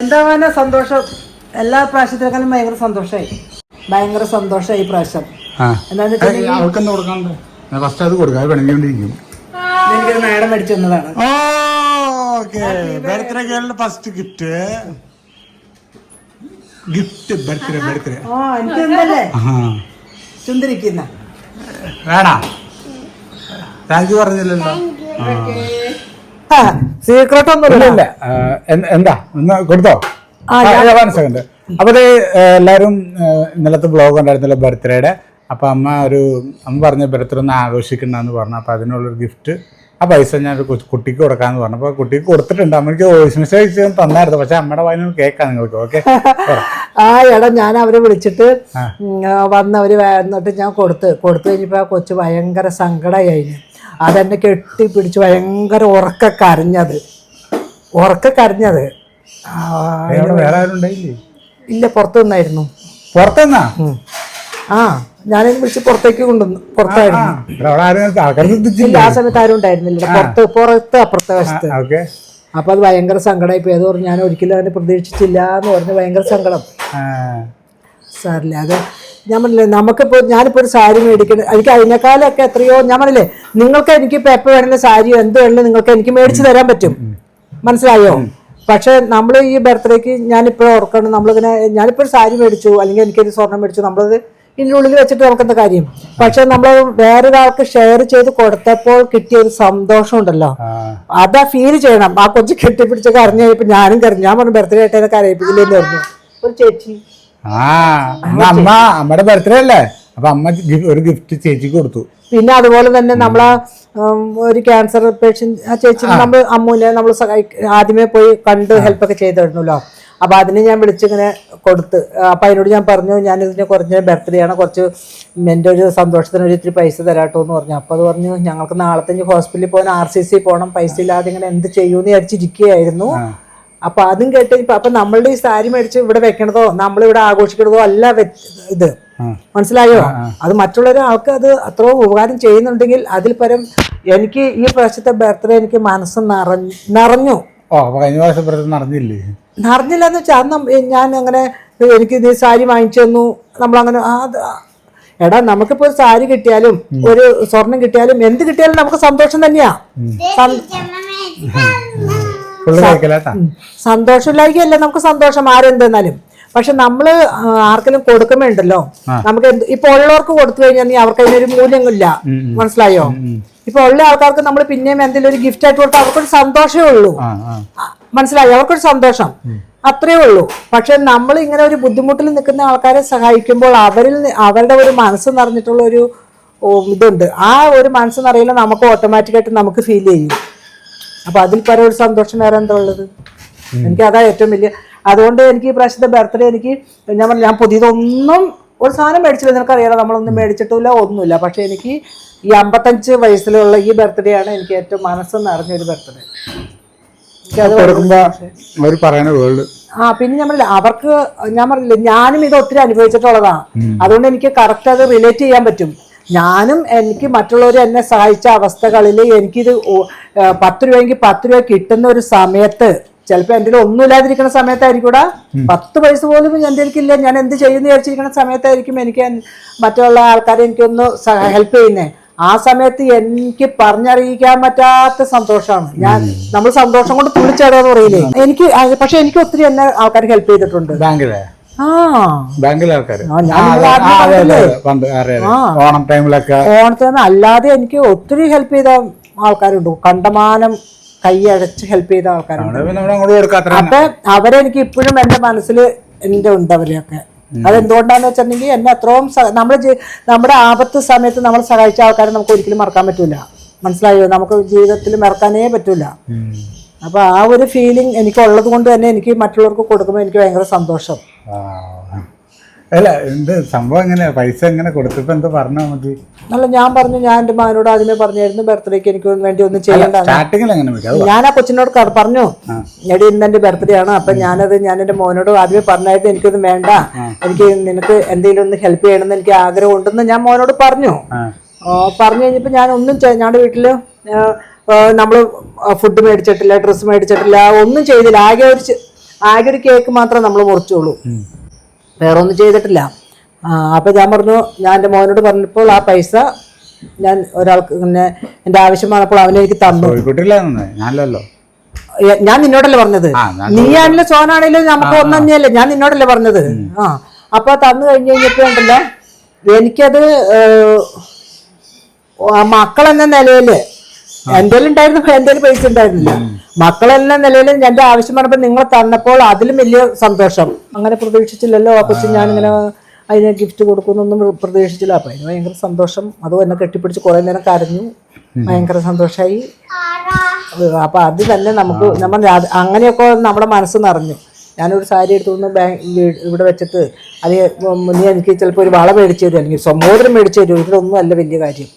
എന്താവാനാ സന്തോഷം. എല്ലാ പ്രാവശ്യത്തിനേക്കാളും ഭയങ്കര സന്തോഷമായി ഭയങ്കര സന്തോഷമായി ഈ പ്രാവശ്യം. ആ. എന്താന്ന് വെച്ചിട്ടുണ്ടെങ്കിൽ അവൾക്കെന്താ കൊടുക്കാണ്ട് ഞാൻ ഫസ്റ്റ് അത് കൊടുക്കാം. അത് പിണങ്ങിക്കൊണ്ടിരിക്കും എനിക്കൊരു നാടൻ മേടിച്ചു തന്നതാണ്. Okay. Birthday ഗേളിന്റെ first gift gift birthday birthday ആ എനിക്ക് എന്തല്ലേ ചുന്തിരിക്കുന്ന വേണ? താങ്ക് യു പറഞ്ഞില്ലല്ലോ. സീക്രട്ട് ഒന്നും ഇല്ല. ആ, എന്ത്- കൊടുത്തോ? സെക്കൻഡ് അപ്പൊ ദേ, എല്ലാരും ഇന്നലത്തെ ബ്ലോഗ് ഉണ്ടായിരുന്നല്ലോ ബർത്ത്ഡേയുടെ. അപ്പൊ അമ്മ ഒരു അമ്മ പറഞ്ഞ ബർത്ത്ഡേ ഒന്ന് ആഘോഷിക്കണ്ടെന്ന് പറഞ്ഞു. അപ്പൊ അതിനുള്ളൊരു ഗിഫ്റ്റ് ആ പൈസ ഞാൻ ഒരു കുട്ടിക്ക് കൊടുക്കാന്ന് പറഞ്ഞു. അപ്പൊ കുട്ടിക്ക് കൊടുത്തിട്ടുണ്ട്. അമ്മയ്ക്ക് വോയിസ് മെസ്സേജ് തന്നായിരുന്നു. പക്ഷെ അമ്മയുടെ വായന കേൾക്കാം നിങ്ങൾക്ക് ഓക്കെ ആ എടാ ഞാൻ അവരെ വിളിച്ചിട്ട്. വന്നവര് എന്നിട്ട് ഞാൻ കൊടുത്ത്. കൊടുത്തു കഴിഞ്ഞപ്പോ ആ കൊച്ചു ഭയങ്കര സങ്കടമായി അതെന്നെ കെട്ടിപ്പിടിച്ച് ഭയങ്കര ഉറക്ക കരഞ്ഞത്. ഉറക്ക കരഞ്ഞത്. ഇല്ല. പുറത്തു നിന്നായിരുന്നു. പുറത്തുനിന്നാ. ആ ഞാനതിന് വിളിച്ച് പുറത്തേക്ക് കൊണ്ടുവന്നു പുറത്തായിരുന്നു. ഇല്ല ആ സമയത്ത് ആരും ഉണ്ടായിരുന്നില്ല. പുറത്ത് പുറത്ത് അപ്പുറത്തെ വശത്ത്. അപ്പൊ അത് ഭയങ്കര സങ്കടമായി പോയത് പറഞ്ഞു ഞാൻ ഒരിക്കലും അതിനെ പ്രതീക്ഷിച്ചില്ല എന്ന് പറഞ്ഞ് ഭയങ്കര സങ്കടം. സാറില്ല അത് ഞാൻ പറഞ്ഞില്ലേ നമുക്കിപ്പോൾ ഞാനിപ്പോൾ ഒരു സാരി മേടിക്കണം എനിക്ക് അതിനേക്കാളൊക്കെ എത്രയോ ഞാൻ പറഞ്ഞില്ലേ നിങ്ങൾക്ക് എനിക്ക് ഇപ്പം എപ്പോൾ വേണമെങ്കിലും സാരിയോ എന്ത് വേണമെങ്കിലും നിങ്ങൾക്ക് എനിക്ക് മേടിച്ച് തരാൻ പറ്റും. മനസ്സിലായോ? പക്ഷെ നമ്മൾ ഈ ബർത്ത്ഡേക്ക് ഞാനിപ്പോൾ ഓർക്കണം നമ്മളിങ്ങനെ ഞാനിപ്പോൾ ഒരു സാരി മേടിച്ചു അല്ലെങ്കിൽ എനിക്കൊരു സ്വർണം മേടിച്ചു നമ്മളത് ഇതിന്റെ ഉള്ളിൽ വെച്ചിട്ട് നമുക്കെന്താ കാര്യം? പക്ഷെ നമ്മൾ വേറൊരാൾക്ക് ഷെയർ ചെയ്ത് കൊടുത്തപ്പോൾ കിട്ടിയ ഒരു സന്തോഷം ഉണ്ടല്ലോ. അതാ ഫീൽ ചെയ്യണം. ആ കൊച്ചു കെട്ടിപ്പിടിച്ചൊക്കെ അറിഞ്ഞു കഴിഞ്ഞപ്പോൾ ഞാനും കരഞ്ഞു. ഞാൻ പറഞ്ഞു ബർത്ത്ഡേ ആയിട്ട് കരയിപ്പിക്കില്ലെന്ന് പറഞ്ഞു. ഒരു ചേച്ചി ആ അമ്മ അമ്മയുടെ ബർത്ത്ഡേ അല്ലേ? അപ്പൊ അമ്മ ഒരു ഗിഫ്റ്റ് ചേച്ചിക്ക് കൊടുത്തു. പിന്നെ അതുപോലെ തന്നെ നമ്മളെ ഒരു ക്യാൻസർ പേഷ്യന്റ് ആ ചേച്ചി നമ്മൾ അമ്മൂനെ നമ്മൾ ആദ്യമേ പോയി കണ്ട് ഹെൽപ്പ് ഒക്കെ ചെയ്തിരുന്നല്ലോ. അപ്പൊ അതിനെ ഞാൻ വിളിച്ചിങ്ങനെ കൊടുത്ത് അപ്പൊ അതിനോട് ഞാൻ പറഞ്ഞു ഞാൻ ഇതിന് കുറച്ച് ബർത്ത്ഡേ ആണ് കുറച്ച് എന്റെ ഒരു സന്തോഷത്തിന് ഒരു ഇത്തിരി പൈസ തരാട്ടോ എന്ന് പറഞ്ഞു. അപ്പൊ അത് പറഞ്ഞു ഞങ്ങൾക്ക് നാളത്തെ ഹോസ്പിറ്റലിൽ പോകാൻ ആർ സി സി പോകണം പൈസ ഇല്ലാതെ ഇങ്ങനെ എന്ത് ചെയ്യൂന്ന് വിചാരിച്ചിരിക്കുകയായിരുന്നു. അപ്പൊ അതും കേട്ട് ഇപ്പൊ അപ്പൊ നമ്മളുടെ ഈ സാരി മേടിച്ച് ഇവിടെ വെക്കണതോ നമ്മളിവിടെ ആഘോഷിക്കണതോ അല്ല ഇത്. മനസ്സിലായോ? അത് മറ്റുള്ളവരെ ആൾക്ക് അത് അത്ര ഉപകാരം ചെയ്യുന്നുണ്ടെങ്കിൽ അതിൽ പരം എനിക്ക് ഈ പ്രാവശ്യത്തെ ബർത്ത്ഡേ എനിക്ക് മനസ്സ് നിറഞ്ഞു നിറഞ്ഞു. ഓ കഴിഞ്ഞ പ്രാവശ്യം നിറഞ്ഞില്ലേ നിറഞ്ഞില്ല? എന്ന് വെച്ചാൽ അന്ന് ഞാൻ അങ്ങനെ എനിക്ക് ഇത് സാരി വാങ്ങിച്ചു തന്നു. നമ്മളങ്ങനെ ആ. എടാ നമുക്കിപ്പോ ഒരു സാരി കിട്ടിയാലും ഒരു സ്വർണം കിട്ടിയാലും എന്ത് കിട്ടിയാലും നമുക്ക് സന്തോഷം തന്നെയാ. സം- ഫുള്ള് കഴിക്കലാട്ടാ സന്തോഷമില്ലായിരിക്കല്ല നമുക്ക് സന്തോഷം ആരെന്തെന്നാലും. പക്ഷെ നമ്മൾ ആ, ആർക്കെങ്കിലും കൊടുക്കുമ്പോണ്ടല്ലോ നമുക്ക് ഇപ്പൊ ഉള്ളവർക്ക് കൊടുത്തു കഴിഞ്ഞാൽ അവർക്ക് അതിനൊരു മൂല്യമില്ല മനസ്സിലായോ? ഇപ്പൊ ഉള്ള ആൾക്കാർക്ക് നമ്മൾ പിന്നെയും എന്തെങ്കിലും ഒരു ഗിഫ്റ്റ് ആയിട്ട് കൊടുത്താൽ അവർക്കൊരു സന്തോഷമേ ഉള്ളൂ. മനസ്സിലായോ? അവർക്കൊരു സന്തോഷം. അത്രേ ഉള്ളൂ. പക്ഷെ നമ്മൾ ഇങ്ങനെ ഒരു ബുദ്ധിമുട്ടിൽ നിൽക്കുന്ന ആൾക്കാരെ സഹായിക്കുമ്പോൾ അവരിൽ അവരുടെ ഒരു മനസ്സ് നിറഞ്ഞിട്ടുള്ള ഒരു ഇതുണ്ട്. ആ ഒരു മനസ്സ് നിറയില്ല നമുക്ക് ഓട്ടോമാറ്റിക്കായിട്ട് നമുക്ക് ഫീൽ ചെയ്യും. അപ്പൊ അതിൽ പരം ഒരു സന്തോഷം വേറെ എന്താ ഉള്ളത്? എനിക്ക് അതാ ഏറ്റവും വലിയ അതുകൊണ്ട് എനിക്ക് ഈ പ്രാവശ്യത്തെ ബർത്ത്ഡേ എനിക്ക് ഞാൻ പറഞ്ഞു ഞാൻ പുതിയതൊന്നും ഒരു സാധനം മേടിച്ചില്ല. നിനക്കറിയാലോ നമ്മളൊന്നും മേടിച്ചിട്ടില്ല ഒന്നുമില്ല. പക്ഷെ എനിക്ക് ഈ അമ്പത്തഞ്ച് വയസ്സിലുള്ള ഈ ബർത്ത്ഡേ ആണ് എനിക്ക് ഏറ്റവും മനസ്സ് നിറഞ്ഞൊരു ബർത്ത്ഡേ ആ പിന്നെ ഞാൻ പറഞ്ഞില്ല അവർക്ക് ഞാൻ പറഞ്ഞില്ല ഞാനും ഇത് ഒത്തിരി അനുഭവിച്ചിട്ടുള്ളതാണ് അതുകൊണ്ട് എനിക്ക് കറക്റ്റ് അത് റിലേറ്റ് ചെയ്യാൻ പറ്റും. ഞാനും എനിക്ക് മറ്റുള്ളവർ എന്നെ സഹായിച്ച അവസ്ഥകളിൽ എനിക്കിത് പത്ത് രൂപയെങ്കിൽ പത്ത് രൂപ കിട്ടുന്ന ഒരു സമയത്ത് ചിലപ്പോൾ എന്റെ ഒന്നും ഒന്നുമില്ലാതിരിക്കുന്ന സമയത്തായിരിക്കൂടാ. പത്ത് പൈസ പോലും എന്റെ എനിക്കില്ല ഞാൻ എന്ത് ചെയ്യുന്ന വിചാരിച്ചിരിക്കുന്ന സമയത്തായിരിക്കും എനിക്ക് മറ്റുള്ള ആൾക്കാരെ എനിക്കൊന്ന് ഹെൽപ്പ് ചെയ്യുന്നേ. ആ സമയത്ത് എനിക്ക് പറഞ്ഞറിയിക്കാൻ പറ്റാത്ത സന്തോഷമാണ്. ഞാൻ നമ്മൾ സന്തോഷം കൊണ്ട് തുള്ളിച്ചേടാന്ന് പറയില്ലേ? എനിക്ക് പക്ഷെ എനിക്ക് ഒത്തിരി എന്നെ ആൾക്കാർ ഹെൽപ്പ് ചെയ്തിട്ടുണ്ട്. ബാങ്കിലെ? ബാങ്കിലെ ആൾക്കാര്. പണ്ട് ഓണം ടൈമിലൊക്കെ. ഓണത്തിന് അല്ലാതെ എനിക്ക് ഒത്തിരി ഹെൽപ്പ് ചെയ്ത ആൾക്കാരുണ്ട്. കണ്ടമാനം കൈയടച്ച് ഹെൽപ്പ് ചെയ്ത ആൾക്കാരുണ്ട്. നമ്മൾ അപ്പൊ അവരെനിക്ക് ഇപ്പോഴും എന്റെ മനസ്സിൽ എന്റെ ഉണ്ട് അവരെയൊക്കെ. അതെന്തുകൊണ്ടാന്ന് വെച്ചിട്ടുണ്ടെങ്കിൽ എന്നെ അത്രയും ജീ- നമ്മുടെ ആപത്ത് സമയത്ത് നമ്മൾ സഹായിച്ച ആൾക്കാരെ നമുക്ക് ഒരിക്കലും മറക്കാൻ പറ്റൂല. മനസ്സിലായോ? നമുക്ക് ജീവിതത്തിൽ മറക്കാനേ പറ്റൂല. അപ്പൊ ആ ഒരു ഫീലിംഗ് എനിക്ക് ഉള്ളത് കൊണ്ട് തന്നെ എനിക്ക് മറ്റുള്ളവർക്ക് കൊടുക്കുമ്പോൾ എനിക്ക് ഭയങ്കര സന്തോഷം. അല്ല എന്ത് സംഭവം എങ്ങനെയാ പൈസ എങ്ങനെ കൊടുത്തപ്പോ എന്താ പറഞ്ഞാ മതി? അല്ല ഞാൻ പറഞ്ഞു ഞാൻ എന്റെ മകനോട് ആദ്യമേ പറഞ്ഞായിരുന്നു ബർത്ത്ഡേക്ക് എനിക്ക് വേണ്ടി ഒന്നും ചെയ്യേണ്ട എങ്ങനെ ഞാൻ ആ കൊച്ചിനോട് പറഞ്ഞു എടി ഇന്ന് എന്റെ ബർത്ത്ഡേ ആണ് അപ്പൊ ഞാനത് ഞാൻ എന്റെ മോനോട് ആദ്യമേ പറഞ്ഞായിരുന്നു എനിക്കൊന്നും വേണ്ട എനിക്ക് നിനക്ക് എന്തെങ്കിലും ഒന്ന് ഹെൽപ്പ് ചെയ്യണമെന്ന് എനിക്ക് ആഗ്രഹം ഉണ്ടെന്ന് ഞാൻ മോനോട് പറഞ്ഞു. പറഞ്ഞു കഴിഞ്ഞപ്പോൾ ഞാൻ ഒന്നും ഞാൻ ഞങ്ങളുടെ വീട്ടിൽ നമ്മൾ ഫുഡ് മേടിച്ചിട്ടില്ല ഡ്രസ്സ് മേടിച്ചിട്ടില്ല ഒന്നും ചെയ്തില്ല. ആകെ ഒരു ആകെ ഒരു കേക്ക് മാത്രമേ നമ്മൾ മുറിച്ചുള്ളൂ വേറെ ഒന്നും ചെയ്തിട്ടില്ല. അപ്പോൾ ഞാൻ പറഞ്ഞു ഞാൻ എന്റെ മോനോട് പറഞ്ഞപ്പോൾ ആ പൈസ ഞാൻ ഒരാൾക്ക് പിന്നെ എന്റെ ആവശ്യം വന്നപ്പോൾ അവനെ എനിക്ക് തന്നു. ഞാനല്ലോ ഞാൻ നിന്നോടല്ലേ പറഞ്ഞത്? നീ ഞാൻ നീയാണെങ്കിലും സോനാണെങ്കിലും നമുക്ക് ഒന്നല്ലേ ഞാൻ നിന്നോടല്ലേ പറഞ്ഞത്? ആ അപ്പൊ തന്നു കഴിഞ്ഞ് കഴിഞ്ഞപ്പോൾ ഉണ്ടല്ലോ എനിക്കത് മക്കളെന്ന നിലയിൽ എന്റെ ഉണ്ടായിരുന്നു? എന്റെ പൈസ ഉണ്ടായിരുന്നില്ല. മക്കളെല്ലാം നിലയിലും എന്റെ ആവശ്യം പറഞ്ഞപ്പോൾ നിങ്ങൾ തന്നപ്പോൾ അതിലും വലിയ സന്തോഷം. അങ്ങനെ പ്രതീക്ഷിച്ചില്ലല്ലോ ആ കൊച്ചു ഞാനിങ്ങനെ അതിന് ഗിഫ്റ്റ് കൊടുക്കുന്നൊന്നും പ്രതീക്ഷിച്ചില്ല. അപ്പൊ അതിന് ഭയങ്കര സന്തോഷം. അതും എന്നെ കെട്ടിപ്പിടിച്ച് കുറെ നേരം കരഞ്ഞു. ഭയങ്കര സന്തോഷമായി അപ്പൊ അത് തന്നെ നമുക്ക് നമ്മൾ അങ്ങനെയൊക്കെ നമ്മുടെ മനസ്സ് നിറഞ്ഞു. ഞാനൊരു സാരി എടുത്തുകൊണ്ട് ബാങ്ക് ഇവിടെ വെച്ചിട്ട് അത് നീ എനിക്ക് ചിലപ്പോൾ ഒരു വള മേടിച്ചു തരും അല്ലെങ്കിൽ സ്വമോദരം മേടിച്ചു തരും ഇതിലൊന്നും അല്ല വലിയ കാര്യം.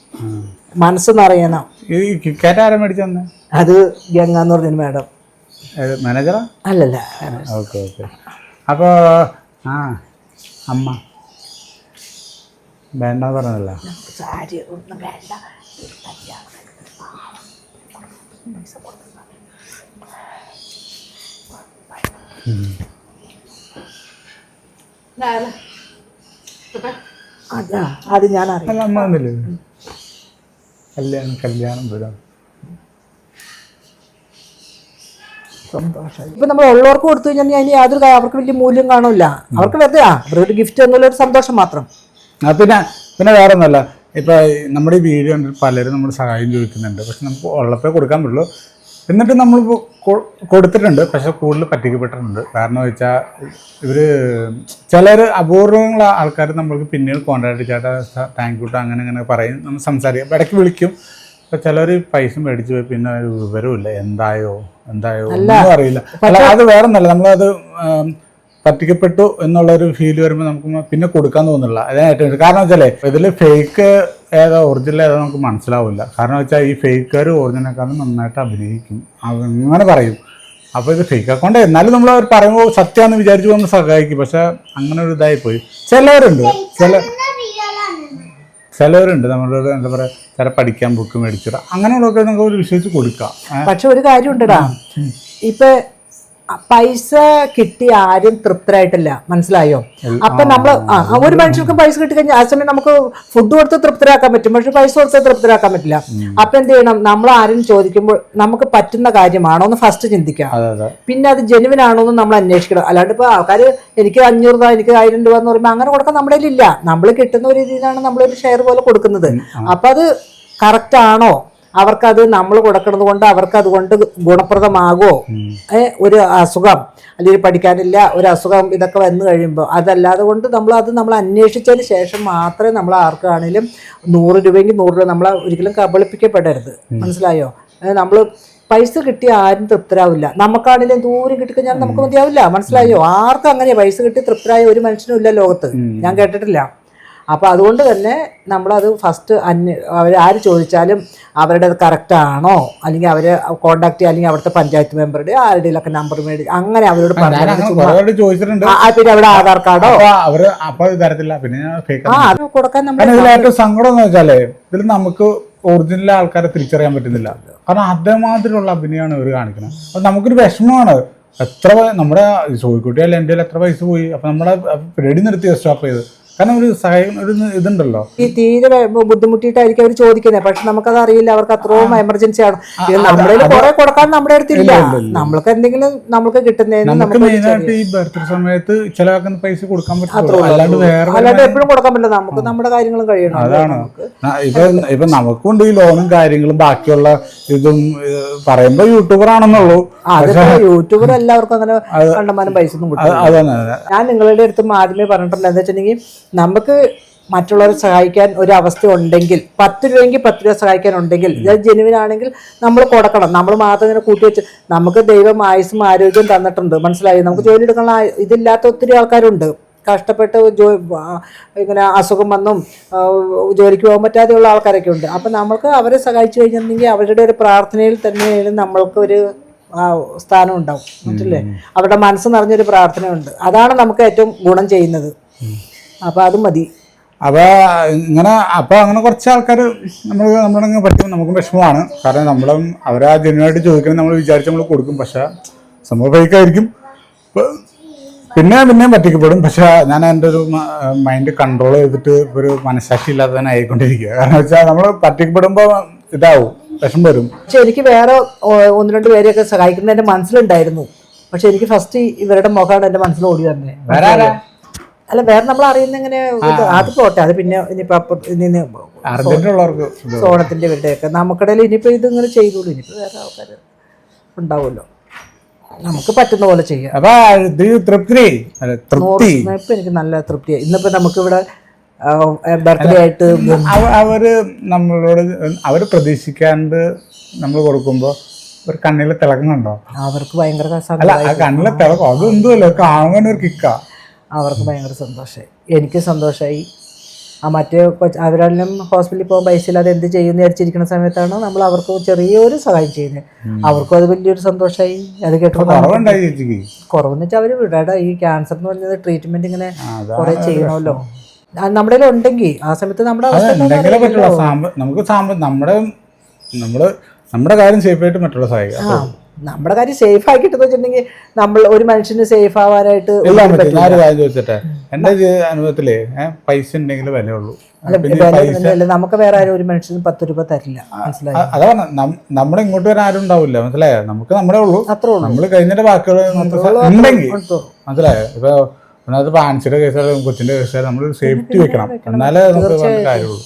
മനസ്സ് നിറയണം. ഈ കിക്കാറ്റ് ആരാ മേടിച്ചു തന്നെ? അത് ഗംഗ എന്ന് പറഞ്ഞൊരു മാഡം. മാനേജറാ? അല്ലല്ല. Okay okay. അപ്പോൾ ആ അമ്മ. വേണ്ട പറഞ്ഞല്ല സാരി ഒന്നും വേണ്ട. അതാ അത് ഞാൻ അറിയാം. അമ്മ കല്യാണം കല്യാണം വരാം. സന്തോഷം ഇപ്പൊ നമ്മൾ ഉള്ളവർക്ക് കൊടുത്തു കഴിഞ്ഞാൽ അതിന് യാതൊരു അവർക്ക് വലിയ മൂല്യം കാണില്ല അവർക്ക് വെറുതെ ആ അവരൊരു ഗിഫ്റ്റ് എന്നുള്ള ഒരു സന്തോഷം മാത്രം. ആ പിന്നെ പിന്നെ വേറെ ഒന്നുമല്ല ഇപ്പൊ നമ്മുടെ ഈ വീഡിയോ കണ്ടിട്ട് പലരും നമ്മുടെ സഹായം ചോദിക്കുന്നുണ്ട്. പക്ഷെ നമുക്ക് ഉള്ളപ്പോ കൊടുക്കാൻ പറ്റുള്ളൂ. എന്നിട്ട് നമ്മൾ കൊടുത്തിട്ടുണ്ട്. പക്ഷെ കൂടുതൽ പറ്റിക്കപ്പെട്ടിട്ടുണ്ട്. കാരണം വെച്ചാൽ ഇവർ ചിലർ അപൂർവങ്ങള ആൾക്കാർ നമ്മൾക്ക് പിന്നീട് കോൺടാക്ട് ചേട്ടാ താങ്ക് യു അങ്ങനെ അങ്ങനെ പറയും. നമ്മൾ സംസാരിക്കും. ഇടയ്ക്ക് വിളിക്കും. അപ്പം ചിലർ പൈസ മേടിച്ചു പോയി. പിന്നെ ഒരു വിവരമില്ല എന്തായോ? എന്തായോ? ഒന്നും അറിയില്ല. അല്ല അത് വേറെ ഒന്നല്ല നമ്മളത് പറ്റിക്കപ്പെട്ടു എന്നുള്ള ഒരു ഫീൽ വരുമ്പോൾ നമുക്ക് പിന്നെ കൊടുക്കാൻ തോന്നില്ല അതാണ് ഏറ്റവും. കാരണം വെച്ചാലേ ഇതിൽ ഫേക്ക് ഏതാ ഒറിജിനൽ ഏതാ നമുക്ക് മനസ്സിലാവില്ല. കാരണം വെച്ചാൽ ഈ ഫേക്കുകാർ ഒറിജിനേക്കാളും നന്നായിട്ട് അഭിനയിക്കും. അങ്ങനെ പറയും. അപ്പോൾ ഇത് ഫേക്ക് അക്കൗണ്ട് എന്നാലും നമ്മൾ അവർ പറയുമ്പോൾ സത്യമാണെന്ന് വിചാരിച്ചു വന്ന് സഹായിക്കും. പക്ഷെ അങ്ങനെ ഒരു ഇതായി പോയി ചിലവരുണ്ട്. ചില ചിലവരുണ്ട്. നമ്മളോട് എന്താ പറയുക ചില പഠിക്കാൻ ബുക്ക് മേടിച്ചിടാം. അങ്ങനെയുള്ളതൊക്കെ നമുക്ക് ഒരു വിശ്വസിച്ച് കൊടുക്കാം? പക്ഷെ ഒരു കാര്യം ഇപ്പം ഇപ്പൊ പൈസ കിട്ടി ആരും തൃപ്തരായിട്ടില്ല. മനസ്സിലായോ? അപ്പൊ നമ്മൾ ഒരു മനുഷ്യർക്ക് പൈസ കിട്ടി കഴിഞ്ഞാൽ ആ സമയം നമുക്ക് ഫുഡ് കൊടുത്ത് തൃപ്തരാക്കാൻ പറ്റും. പക്ഷെ പൈസ കൊടുത്ത് തൃപ്തരാക്കാൻ പറ്റില്ല. അപ്പൊ എന്ത് ചെയ്യണം? നമ്മൾ ആരും ചോദിക്കുമ്പോൾ നമുക്ക് പറ്റുന്ന കാര്യമാണോ എന്ന് ഫസ്റ്റ് ചിന്തിക്കാം പിന്നെ അത് ജെനുവിൻ ആണോ എന്ന് നമ്മൾ അന്വേഷിക്കണം. അല്ലാണ്ട് ഇപ്പൊ ആൾക്കാർ എനിക്ക് അഞ്ഞൂറ് രൂപ എനിക്ക് ആയിരം രൂപ എന്ന് പറയുമ്പോൾ അങ്ങനെ കൊടുക്കാൻ നമ്മുടെ ഇല്ല നമ്മൾ കിട്ടുന്ന ഒരു രീതിയിലാണ് നമ്മളൊരു ഷെയർ പോലെ കൊടുക്കുന്നത്. അപ്പൊ അത് കറക്റ്റ് ആണോ? അവർക്കത് നമ്മൾ കൊടുക്കുന്നത് കൊണ്ട് അവർക്ക് അതുകൊണ്ട് ഗുണപ്രദമാകുമോ ഒരു അസുഖം. അല്ലെങ്കിൽ പഠിക്കാനില്ല ഒരു അസുഖം ഇതൊക്കെ വന്നു കഴിയുമ്പോൾ അതല്ലാതെ കൊണ്ട് നമ്മൾ അത് നമ്മൾ അന്വേഷിച്ചതിന് ശേഷം മാത്രമേ നമ്മൾ ആർക്കാണെങ്കിലും നൂറ് രൂപയെങ്കിൽ നൂറ് രൂപ നമ്മളെ ഒരിക്കലും കബളിപ്പിക്കപ്പെടരുത്. മനസ്സിലായോ? നമ്മൾ പൈസ കിട്ടി ആരും തൃപ്തരാവില്ല. നമുക്കാണെങ്കിലും ദൂരം കിട്ടിക്കഴിഞ്ഞാൽ നമുക്ക് മതിയാവില്ല. മനസ്സിലായോ? ആർക്കും അങ്ങനെ പൈസ കിട്ടി തൃപ്തരായ ഒരു മനുഷ്യനും ഇല്ല ലോകത്ത്. ഞാൻ കേട്ടിട്ടില്ല. അപ്പോൾ അതുകൊണ്ട് തന്നെ നമ്മളത് ഫസ്റ്റ് അന്വ അവർ ആര് ചോദിച്ചാലും അവരുടെ കറക്റ്റ് ആണോ? അല്ലെങ്കിൽ അവരെ കോണ്ടാക്ട് ചെയ്യുക അല്ലെങ്കിൽ അവിടുത്തെ പഞ്ചായത്ത് മെമ്പറുടെ ആരുടെയൊക്കെ നമ്പർ മേടി അങ്ങനെ അവരോട് ചോദിച്ചിട്ടുണ്ട്. പിന്നെ അവിടെ ആധാർ കാർഡോ? അപ്പൊ അവർ അപ്പൊ ഇത് തരത്തില്ല. പിന്നെ ആ അത് കൊടുക്കാൻ നമ്മൾ കാരണം ഇതിൽ ഏറ്റവും സങ്കടം എന്ന് വെച്ചാലേ ഇതിൽ നമുക്ക് ഒറിജിനൽ ആൾക്കാരെ തിരിച്ചറിയാൻ പറ്റുന്നില്ല. കാരണം അതേമാതിരിയുള്ള അഭിനയമാണ് ഇവർ കാണിക്കുന്നത്. അപ്പൊ നമുക്കൊരു വിഷമമാണ്. എത്ര നമ്മുടെ ചോദിക്കുട്ടിയല്ല എന്റെ എത്ര പൈസ പോയി? അപ്പൊ നമ്മളെ റെഡി നിർത്തി സ്റ്റോപ്പ് ചെയ്ത്. കാരണം ഒരു സഹായം ഒരു ഇതുണ്ടല്ലോ. ഈ തീരെ ബുദ്ധിമുട്ടിയിട്ടായിരിക്കും അവർ ചോദിക്കുന്നത്. പക്ഷെ നമുക്കത് അറിയില്ല. അവർക്ക് അത്രയും എമർജൻസി ആണ്. ഇത് നമ്മുടെ കുറെ കൊടുക്കാൻ നമ്മുടെ അടുത്തില്ല നമ്മൾക്ക് എന്തെങ്കിലും നമുക്ക് കിട്ടുന്നതിന് നമുക്ക് മെയിനായിട്ട് ഈ ബർത്ത്ഡേ സമയത്ത് ചിലവാക്കുന്ന പൈസ കൊടുക്കാൻ പറ്റില്ല അല്ലാണ്ട് വേറെ അല്ലാണ്ട് എപ്പോഴും കൊടുക്കാൻ പറ്റില്ല. നമുക്ക് നമ്മുടെ കാര്യങ്ങളും കഴിയണം. അതാണ്. ഇപ്പൊ ഇപ്പൊ നമുക്കുണ്ട് ഈ ലോണും കാര്യങ്ങളും. ബാക്കിയുള്ള ഇതും പറയുമ്പോ യൂട്യൂബർ ആണെന്നുള്ളൂ. യൂട്യൂബർ എല്ലാവർക്കും അങ്ങനെ കണ്ടമാനം പൈസ ഒന്നും കിട്ടും തന്നെ. ഞാൻ നിങ്ങളുടെ അടുത്ത് ആദ്യമേ പറഞ്ഞിട്ടുണ്ട് എന്താ വെച്ചിട്ടുണ്ടെങ്കിൽ നമുക്ക് മറ്റുള്ളവരെ സഹായിക്കാൻ ഒരു അവസ്ഥ ഉണ്ടെങ്കിൽ പത്ത് രൂപയെങ്കിൽ പത്ത് രൂപ സഹായിക്കാൻ ഉണ്ടെങ്കിൽ ഇത് ജനുവിനാണെങ്കിൽ നമ്മൾ കൊടുക്കണം. നമ്മൾ മാത്രം ഇങ്ങനെ കൂട്ടി വെച്ച് നമുക്ക് ദൈവം ആയുസും ആരോഗ്യം തന്നിട്ടുണ്ട്. മനസ്സിലായി? നമുക്ക് ജോലി എടുക്കാനുള്ള ഇതില്ലാത്ത ഒത്തിരി ആൾക്കാരുണ്ട്. കഷ്ടപ്പെട്ട് ജോ ഇങ്ങനെ അസുഖം വന്നും ജോലിക്ക് പോകാൻ പറ്റാതെയുള്ള ആൾക്കാരൊക്കെ ഉണ്ട്. അപ്പം നമ്മൾക്ക് അവരെ സഹായിച്ചു കഴിഞ്ഞിട്ടുണ്ടെങ്കിൽ അവരുടെ ഒരു പ്രാർത്ഥനയിൽ തന്നെയാണ് നമ്മൾക്ക് ഒരു സ്ഥാനം ഉണ്ടാവും. മറ്റല്ലേ അവരുടെ മനസ്സ് നിറഞ്ഞൊരു പ്രാർത്ഥനയുണ്ട്. അതാണ് നമുക്ക് ഏറ്റവും ഗുണം ചെയ്യുന്നത്. അപ്പം അത് മതി. അപ്പൊ ഇങ്ങനെ അപ്പോൾ അങ്ങനെ കുറച്ച് ആൾക്കാർ നമ്മൾ നമ്മളങ്ങനെ പറ്റും നമുക്കും വിഷമമാണ്. കാരണം നമ്മളും അവരാ ജനുവായിട്ട് ചോദിക്കണം നമ്മൾ വിചാരിച്ച് നമ്മൾ കൊടുക്കും. പക്ഷേ സംഭവം ഫേക്കായിരിക്കും പിന്നെ പിന്നെയും പറ്റിക്കപ്പെടും. പക്ഷെ ഞാൻ എന്റെ ഒരു മൈൻഡ് കൺട്രോൾ ചെയ്തിട്ട് ഒരു മനസ്സാക്ഷി ഇല്ലാതെ തന്നെ ആയിക്കൊണ്ടിരിക്കുക. കാരണം വെച്ചാൽ നമ്മൾ പറ്റിക്കപ്പെടുമ്പോൾ ഇതാവും വിഷം വരും. പക്ഷെ എനിക്ക് വേറെ ഒന്ന് രണ്ട് പേരെയൊക്കെ സഹായിക്കുന്നത് എന്റെ മനസ്സിലുണ്ടായിരുന്നു. പക്ഷെ എനിക്ക് ഫസ്റ്റ് ഇവരുടെ മുഖമാണ് എന്റെ മനസ്സിൽ ഓടി തന്നെ വേറെ ആരാ? അല്ല വേറെ നമ്മൾ അറിയുന്ന ഇങ്ങനെ അത് പോട്ടെ അത് പിന്നെ ഇനിയിപ്പോ ഇത് സോണത്തിന്റെ ഇവരുടെയൊക്കെ. നമുക്കിടയിൽ ഇനിയിപ്പോ ഇത് ഇങ്ങനെ ചെയ്തോളൂ ഇനിയിപ്പോ വേറെ ആൾക്കാർ ഉണ്ടാവുമല്ലോ. നമുക്ക് പറ്റുന്ന പോലെ ചെയ്യാം. അപ്പൊ തൃപ്തി. തൃപ്തി. ഇപ്പൊ എനിക്ക് നല്ല തൃപ്തിയായി ഇന്നിപ്പോ നമുക്ക് ഇവിടെ ബർത്ത്ഡേ ആയിട്ട് അവർ നമ്മളോട് അവർ പ്രതീക്ഷിക്കാണ്ട് നമ്മൾ കൊടുക്കുമ്പോ ഒരു കണ്ണിലെ തിളങ്ങുന്നുണ്ടോ അവർക്ക് ഭയങ്കര കണ്ണിലെ തിളക്കം. അതെന്തുമല്ലോ കാണുവാൻ ഒരു കിക്കാ. അവർക്ക് ഭയങ്കര സന്തോഷമായി എനിക്ക് സന്തോഷമായി ആ മറ്റേ കൊച്ച് അവരെല്ലാം ഹോസ്പിറ്റലിൽ പോകാൻ പൈസ ഇല്ലാതെ എന്ത് ചെയ്യുന്ന വിചാരിച്ചിരിക്കുന്ന സമയത്താണ് നമ്മൾ അവർക്ക് ചെറിയൊരു സഹായം ചെയ്യുന്നത്. അവർക്കും അത് വലിയൊരു സന്തോഷമായി അത് കേട്ടപ്പോൾ കുറവെന്ന് വെച്ചാൽ അവർ വിടാടാ. ഈ ക്യാൻസർ എന്ന് പറഞ്ഞത് ട്രീറ്റ്മെന്റ് ഇങ്ങനെ കുറെ ചെയ്യണമല്ലോ നമ്മുടെ ഉണ്ടെങ്കിൽ ആ സമയത്ത് നമ്മുടെ നമുക്ക് നമ്മുടെ നമ്മുടെ കാര്യം സേഫായിട്ട് മറ്റുള്ള സഹായിക്കാം ആ നമ്മുടെ കാര്യം സേഫ് ആക്കിട്ടെന്ന് വെച്ചിട്ടുണ്ടെങ്കിൽ നമ്മൾ ഒരു മനുഷ്യന് സേഫ് ആവാനായിട്ട് ഞാനൊരു കാര്യം ചോദിച്ചിട്ടെ? എന്റെ അനുഭവത്തിൽ പൈസ ഉണ്ടെങ്കിൽ വിലയുള്ളൂ. നമുക്ക് വേറെ ആരും ഒരു മനുഷ്യന് പത്ത് രൂപ തരില്ല. മനസ്സിലായി? അതാണ് അതാ നമ്മുടെ ഇങ്ങോട്ട് വരാൻ ആരും ഉണ്ടാവില്ല മനസ്സിലായോ? നമുക്ക് നമ്മുടെ ഉള്ളൂ. അത്രേ ഉള്ളൂ. നമ്മൾ കഴിഞ്ഞിട്ട് ബാക്കിയുള്ള ഉണ്ടെങ്കിൽ മനസ്സിലായോ? ഇപ്പൊ ഒന്നാമത് പാൻസിയുടെ കേസായാലും കൊച്ചിന്റെ കേസായാലും നമ്മൾ സേഫ്റ്റി വെക്കണം. എന്നാലേ നമുക്ക് കാര്യമുള്ളൂ.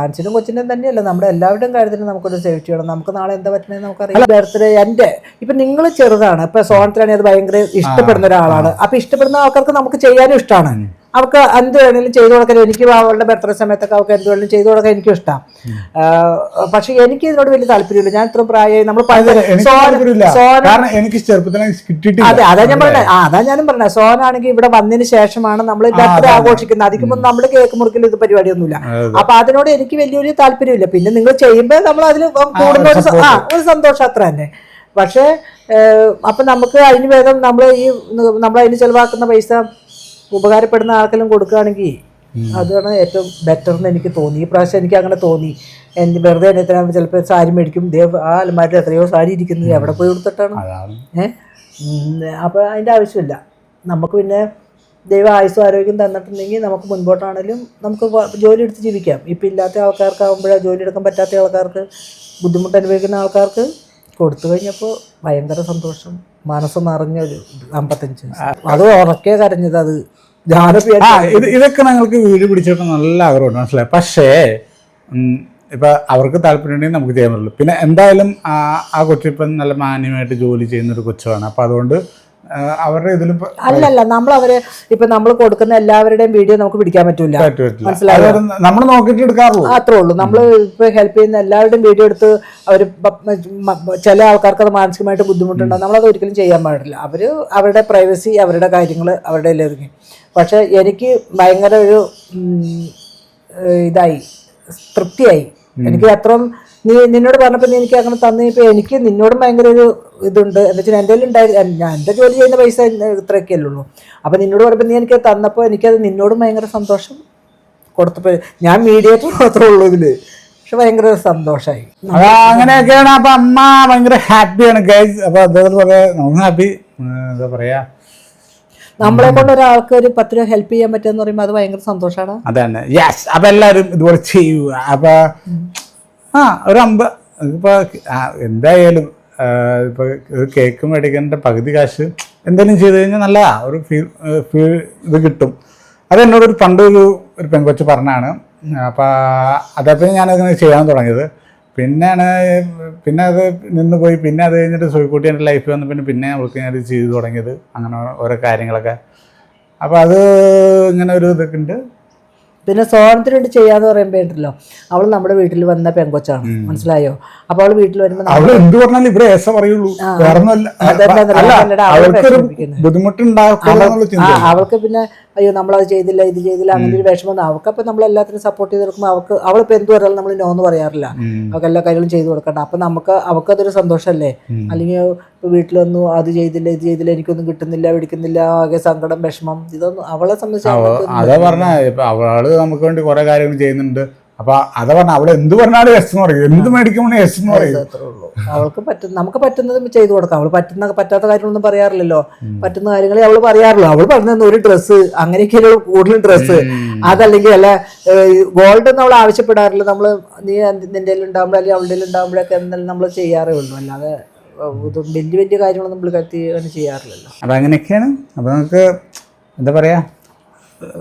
ആൻസിനും കൊച്ചിനും തന്നെയല്ല. നമ്മുടെ എല്ലാവരുടെയും കാര്യത്തിൽ നമുക്കൊരു സേഫ്റ്റി വേണം. നമുക്ക് നാളെ എന്താ പറ്റുന്നത് നമുക്കറിയാം ബർത്ത്ഡേ എന്റെ ഇപ്പം നിങ്ങൾ ചെറുതാണ്. ഇപ്പം സോണത്തിലാണെങ്കിൽ അത് ഭയങ്കര ഇഷ്ടപ്പെടുന്ന ഒരാളാണ്. അപ്പം ഇഷ്ടപ്പെടുന്ന ആൾക്കാർക്ക് നമുക്ക് ചെയ്യാനും ഇഷ്ടമാണ് അവർക്ക് എന്ത് വേണമെങ്കിലും ചെയ്തു കൊടുക്കാൻ എനിക്ക് അവളുടെ ബർത്ത്ഡേ സമയത്തൊക്കെ അവർക്ക് എന്ത് വേണമെങ്കിലും ചെയ്തു കൊടുക്കാൻ എനിക്കും ഇഷ്ടമാണ് പക്ഷെ എനിക്ക് ഇതിനോട് വലിയ താല്പര്യമില്ല. ഞാൻ ഇത്ര പ്രായമായി നമ്മൾ അതെ അതാ ഞാൻ പറഞ്ഞത് ആ അതാ ഞാനും പറഞ്ഞത് സോനാണെങ്കിൽ ഇവിടെ വന്നതിന് ശേഷമാണ് നമ്മൾ ബർത്ത്ഡേ ആഘോഷിക്കുന്നത്. അധികം മുമ്പ് നമ്മൾ കേക്ക് മുറിക്കൽ ഇത് പരിപാടിയൊന്നുമില്ല. അപ്പൊ അതിനോട് എനിക്ക് വലിയൊരു താല്പര്യമില്ല. പിന്നെ നിങ്ങൾ ചെയ്യുമ്പോൾ നമ്മൾ അതിൽ കൂടുന്ന ഒരു ആ ഒരു സന്തോഷം അത്ര തന്നെ. പക്ഷേ അപ്പൊ നമുക്ക് അതിന് ഭേദം നമ്മൾ ഈ നമ്മൾ അതിന് ചെലവാക്കുന്ന പൈസ ഉപകാരപ്പെടുന്ന ആർക്കെല്ലാം കൊടുക്കുകയാണെങ്കിൽ അതാണ് ഏറ്റവും ബെറ്റർ എന്ന് എനിക്ക് തോന്നി. ഈ പ്രാവശ്യം എനിക്ക് അങ്ങനെ തോന്നി. എനിക്ക് വെറുതെ എന്നെ ചിലപ്പോൾ സാരി മേടിക്കും. ദേവ് ആ അലമാരിൽ എത്രയോ സാരി ഇരിക്കുന്നത് എവിടെ പോയി കൊടുത്തിട്ടാണ്? ഏഹ് അപ്പോൾ അതിന്റെ ആവശ്യമില്ല. നമുക്ക് പിന്നെ ദൈവം ആയുസ്സും ആരോഗ്യം തന്നിട്ടുണ്ടെങ്കിൽ നമുക്ക് മുൻപോട്ടാണെങ്കിലും നമുക്ക് ജോലി എടുത്ത് ജീവിക്കാം. ഇപ്പം ഇല്ലാത്ത ആൾക്കാർക്കാവുമ്പോഴേ ജോലി എടുക്കാൻ പറ്റാത്ത ആൾക്കാർക്ക് ബുദ്ധിമുട്ട് അനുഭവിക്കുന്ന ആൾക്കാർക്ക് കൊടുത്തു കഴിഞ്ഞപ്പോൾ ഭയങ്കര സന്തോഷം. മനസ്സ് നിറഞ്ഞൊരു അമ്പത്തഞ്ച് വയസ്സ്. അത് ഉറക്കെ കരഞ്ഞത് അത് ഇത് ഇതൊക്കെ ഞങ്ങൾക്ക് വീട് പിടിച്ചിട്ട് നല്ല ആഗ്രഹമുണ്ട് മനസ്സിലായി? പക്ഷേ ഇപ്പം അവർക്ക് താല്പര്യം ഉണ്ടെങ്കിൽ നമുക്ക് ചെയ്യാൻ പറ്റുള്ളൂ. പിന്നെ എന്തായാലും ആ കൊച്ചിപ്പം നല്ല മാന്യമായിട്ട് ജോലി ചെയ്യുന്ന ഒരു കൊച്ചാണ് അപ്പൊ അതുകൊണ്ട് അവരുടെ ഇതിൽ അല്ലല്ല നമ്മൾ അവർ ഇപ്പൊ നമ്മൾ കൊടുക്കുന്ന എല്ലാവരുടെയും വീഡിയോ നമുക്ക് പിടിക്കാൻ പറ്റൂല. മനസ്സിലായോ? നമ്മൾ നോക്കിയിട്ട് എടുക്കാറുള്ളൂ. അത്രേ ഉള്ളൂ. നമ്മൾ ഇപ്പൊ ഹെൽപ്പ് ചെയ്യുന്ന എല്ലാവരുടെയും വീഡിയോ എടുത്ത് അവർ ചില ആൾക്കാർക്ക് അത് മാനസികമായിട്ട് ബുദ്ധിമുട്ടുണ്ടാകും നമ്മളത് ഒരിക്കലും ചെയ്യാൻ പാടില്ല. അവർ അവരുടെ പ്രൈവസി അവരുടെ കാര്യങ്ങൾ അവരുടെ ഒതുങ്ങി പക്ഷെ എനിക്ക് ഭയങ്കര ഒരു ഇതായി. തൃപ്തിയായി. എനിക്ക് അത്രയും നീ നിന്നോട് പറഞ്ഞപ്പോൾ നീ എനിക്ക് അങ്ങനെ തന്നു. ഇപ്പൊ എനിക്ക് നിന്നോടും ഭയങ്കര ഒരു ഇതുണ്ട്. എന്താ വെച്ചാൽ എന്റെ ഉണ്ടായി ഞാൻ എന്റെ ജോലി ചെയ്യുന്ന പൈസ ഇത്രയൊക്കെ ഉള്ളൂ അപ്പോൾ നിന്നോട് പറഞ്ഞപ്പോൾ നീ എനിക്ക് തന്നപ്പോൾ എനിക്കത് നിന്നോടും ഭയങ്കര സന്തോഷം കൊടുത്തപ്പോൾ ഞാൻ മീഡിയേറ്റർ മാത്രമേ ഉള്ളൂ ഇതിൽ പക്ഷെ ഭയങ്കര സന്തോഷമായി അങ്ങനെയൊക്കെയാണ് അപ്പൊ അമ്മ ഭയങ്കര ഹാപ്പിയാണ്. ഗൈസ് അപ്പൊ അതേപോലെ നമ്മൾ ഹാപ്പി എന്താ പറയാ? നമ്മളെ കൊണ്ട് ഒരാൾക്ക് ഒരു പത്ത് രൂപ ഹെൽപ്പ് ചെയ്യാൻ പറ്റുമെന്ന് പറയുമ്പോൾ അത് ഭയങ്കര സന്തോഷമാണ് അതന്നെ. യെസ് അപ്പൊ എല്ലാരും ഇതുപോലെ ചെയ്യൂ അപ്പൊ ആ ഒരു അമ്പ ഇപ്പൊ എന്തായാലും ഇപ്പോൾ ഇപ്പൊ ഒരു കേക്ക് മേടിക്കേണ്ട പകുതി കാശ് എന്തെങ്കിലും ചെയ്ത് കഴിഞ്ഞാൽ നല്ല ഒരു ഫീൽ ഫീൽ ഇത് കിട്ടും. അത് എന്നോട് ഒരു പണ്ട് ഒരു ഒരു പെൺകൊച്ച് പറഞ്ഞാണ്. അപ്പൊ അതപ്പം അങ്ങനെ ചെയ്യാൻ തുടങ്ങിയത്. പിന്നെയാണ് പിന്നെ അത് നിന്ന് പോയി പിന്നെ അത് കഴിഞ്ഞിട്ട് സോയിക്കുട്ടി എന്റെ ലൈഫിൽ വന്ന് പിന്നെ പിന്നെ അവൾക്ക് ഞാൻ ചെയ്തു തുടങ്ങിയത്. അങ്ങനെ ഓരോ കാര്യങ്ങളൊക്കെ. അപ്പോൾ അത് ഇങ്ങനെ ഒരു ഇതൊക്കെ ഉണ്ട്. പിന്നെ സ്വാതന്ത്ര്യമായിട്ട് ചെയ്യാന്ന് പറയുമ്പോ ഉണ്ടല്ലോ. അവൾ നമ്മുടെ വീട്ടിൽ വന്ന പെങ്കൊച്ചാണ്. മനസ്സിലായോ? അപ്പൊ അവൾ വീട്ടിൽ വരുമ്പോൾ അവൾ എന്ത് പറഞ്ഞാലും ഇവിടെ ഏസ പറയുള്ളൂ. അവളെ അവൾക്ക് പിന്നെ അയ്യോ നമ്മളത് ചെയ്തില്ല ഇത് ചെയ്തില്ല അങ്ങനെ ഒരു വിഷമം അവൾക്ക് അപ്പൊ നമ്മൾ എല്ലാത്തിനും സപ്പോർട്ട് ചെയ്ത് കൊടുക്കുമ്പോൾ അവൾക്ക് ഇപ്പൊ എന്ത് പറഞ്ഞാലും നമ്മൾ നോ എന്ന് പറയാറില്ല. അവൾക്ക് എല്ലാ കാര്യങ്ങളും ചെയ്തു കൊടുക്കണ്ട. അപ്പൊ നമുക്ക് അവൾക്കതൊരു സന്തോഷമല്ലേ അല്ലെങ്കിൽ വീട്ടിലൊന്നും അത് ചെയ്തില്ല ഇത് ചെയ്തില്ല എനിക്കൊന്നും കിട്ടുന്നില്ല പിടിക്കുന്നില്ല ആകെ സങ്കടം വിഷമം ഇതൊന്നും അവളെ സംബന്ധിച്ച് അതാ പറഞ്ഞ അവൾ നമുക്ക് വേണ്ടി കുറെ കാര്യങ്ങൾ ചെയ്യുന്നുണ്ട്. അപ്പൊ അത് പറഞ്ഞ അവൾ എന്ത് പറഞ്ഞാലും എസ് എന്ന് പറയും. എന്ത് മേടിക്കുമ്പോൾ എസ് എന്ന് പറയും. അവൾക്ക് പറ്റുന്ന നമുക്ക് പറ്റുന്നത് ചെയ്തു കൊടുക്കാം. അവൾ പറ്റുന്ന പറ്റാത്ത കാര്യങ്ങളൊന്നും പറയാറില്ലല്ലോ. പറ്റുന്ന കാര്യങ്ങളെ അവൾ പറയാറുള്ളൂ അവൾ പറഞ്ഞത് ഒരു ഡ്രസ്സ് അങ്ങനെയൊക്കെയുള്ള കൂടുതലും ഡ്രസ്സ് അതല്ലെങ്കിൽ അല്ല ഗോൾഡ് ഒന്നും അവൾ ആവശ്യപ്പെടാറില്ല. നമ്മൾ നീ നിന്റെ ഉണ്ടാകുമ്പോൾ അല്ലെങ്കിൽ അവളുടെ ഉണ്ടാകുമ്പോഴൊക്കെ എന്തായാലും നമ്മൾ ചെയ്യാറേ ഉള്ളൂ. അല്ലാതെ വലിയ വലിയ കാര്യങ്ങളൊന്നും നമ്മൾ കത്തി അങ്ങനെ ചെയ്യാറില്ലല്ലോ. അപ്പൊ അങ്ങനെയൊക്കെയാണ് അപ്പൊ നമുക്ക് എന്താ പറയാ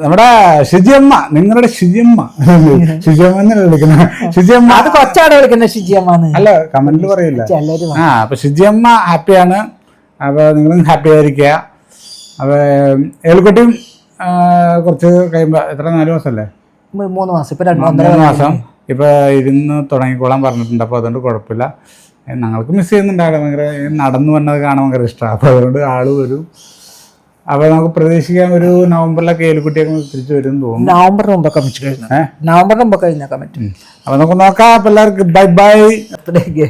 നമ്മുടെ ശുചിയമ്മ നിങ്ങളുടെ ശുചിയമ്മ. ശുചിയമ്മ എന്നല്ല വിളിക്കുന്നത്? ശുചിയമ്മ. അത് കൊച്ചാണ് വിളിക്കുന്നത് ശുചിയമ്മ അല്ല കമന്റ് പറയില്ല. ആ അപ്പൊ ശുചിയമ്മ ഹാപ്പിയാണ്. അപ്പൊ നിങ്ങളും ഹാപ്പി ആയിരിക്കുക. അപ്പൊ ഏൽക്കുട്ടിയും കുറച്ച് കഴിയുമ്പോ എത്ര നാല് മാസമല്ലേ? അല്ലേ മൂന്ന് മാസം. ഇപ്പൊ മൂന്ന് മാസം. ഇപ്പൊ ഇരുന്ന് തുടങ്ങിക്കോളാൻ പറഞ്ഞിട്ടുണ്ട്. അപ്പൊ അതുകൊണ്ട് കുഴപ്പമില്ല. ഞങ്ങൾക്ക് മിസ് ചെയ്യുന്നുണ്ട് ആളെ. ഭയങ്കര നടന്നു വന്നത് കാണാൻ ഭയങ്കര ഇഷ്ടമാണ് അപ്പൊ അതുകൊണ്ട് ആൾ വരും. അപ്പൊ നമുക്ക് പ്രതീക്ഷിക്കാൻ ഒരു നവംബറിലൊക്കെ ഏലിക്കുട്ടിയൊക്കെ തിരിച്ചു വരും തോന്നുന്നു. നവംബറിന് മുമ്പൊക്കെ വെച്ച് കഴിഞ്ഞു? നവംബർ മുമ്പൊക്കെ കഴിഞ്ഞേക്കാൻ പറ്റും അപ്പൊ നമുക്ക് നോക്കാം. അപ്പൊ എല്ലാവർക്കും ബൈ ബൈ അത്രയൊക്കെ.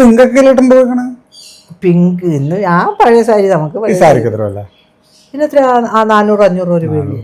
പിങ്കൊക്കെ ഇട്ടുണ്ടോ പിങ്ക്. ഇന്ന് ആ പഴയ സാരി നമുക്ക് സാരിക്ക് എത്ര അല്ല പിന്നെ എത്ര? നാനൂറ് അഞ്ഞൂറ് രൂപയുള്ളൂ